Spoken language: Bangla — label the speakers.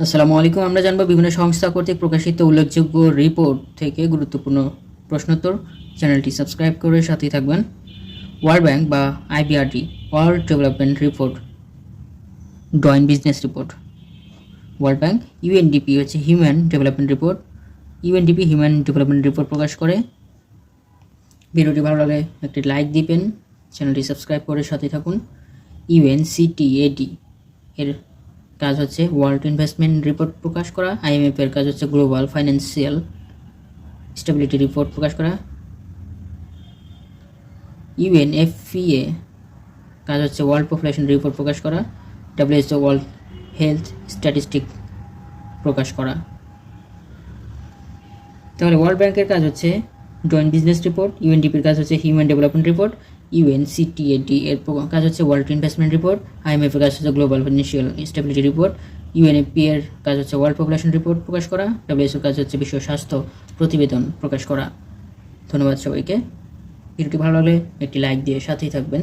Speaker 1: আসসালামু আলাইকুম। আমরা জানব বিভিন্ন সংস্থা কর্তৃক প্রকাশিত উল্লেখযোগ্য রিপোর্ট থেকে গুরুত্বপূর্ণ প্রশ্নোত্তর। চ্যানেলটি সাবস্ক্রাইব করে সাথেই থাকবেন। ওয়ার্ল্ড ব্যাংক বা IBRD world development report doing business report. World bank UNDP হচ্ছে human development report. UNDP human development report প্রকাশ করে। ভিডিওটি ভালো লাগলে একটি লাইক দিবেন। চ্যানেলটি সাবস্ক্রাইব করে সাথে থাকুন। ইউএনসিটিএডি এর কাজ হচ্ছে ওয়ার্ল্ড ইনভেস্টমেন্ট রিপোর্ট প্রকাশ করা, আইএমএফ এর কাজ হচ্ছে গ্লোবাল ফাইন্যান্সিয়াল স্টেবিলিটি রিপোর্ট প্রকাশ করা। ইউএনএফপিএ কাজ হচ্ছে ওয়ার্ল্ড পপুলেশন রিপোর্ট প্রকাশ করা ডাব্লিউএইচও ওয়ার্ল্ড হেলথ স্ট্যাটিস্টিক প্রকাশ করা। তাহলে ওয়ার্ল্ড ব্যাংকের কাজ হচ্ছে জয়েন্ট বিজনেস রিপোর্ট ইউএনডিপির কাজ হচ্ছে হিউম্যান ডেভেলপমেন্ট রিপোর্ট ইউএনসিটিএডি এর কাজ হচ্ছে ওয়ার্ল্ড ইনভেস্টমেন্ট রিপোর্ট আইএমএফ এর কাজ হচ্ছে global financial stability report UNEP এর কাজ হচ্ছে ওয়ার্ল্ড পপুলেশন রিপোর্ট প্রকাশ করা ডাব্লিউএসওর কাজ হচ্ছে বিশ্ব স্বাস্থ্য প্রতিবেদন প্রকাশ করা। ধন্যবাদ সবাইকে। ভিডিওটি ভালো লাগলে একটি লাইক দিয়ে সাথেই থাকবেন।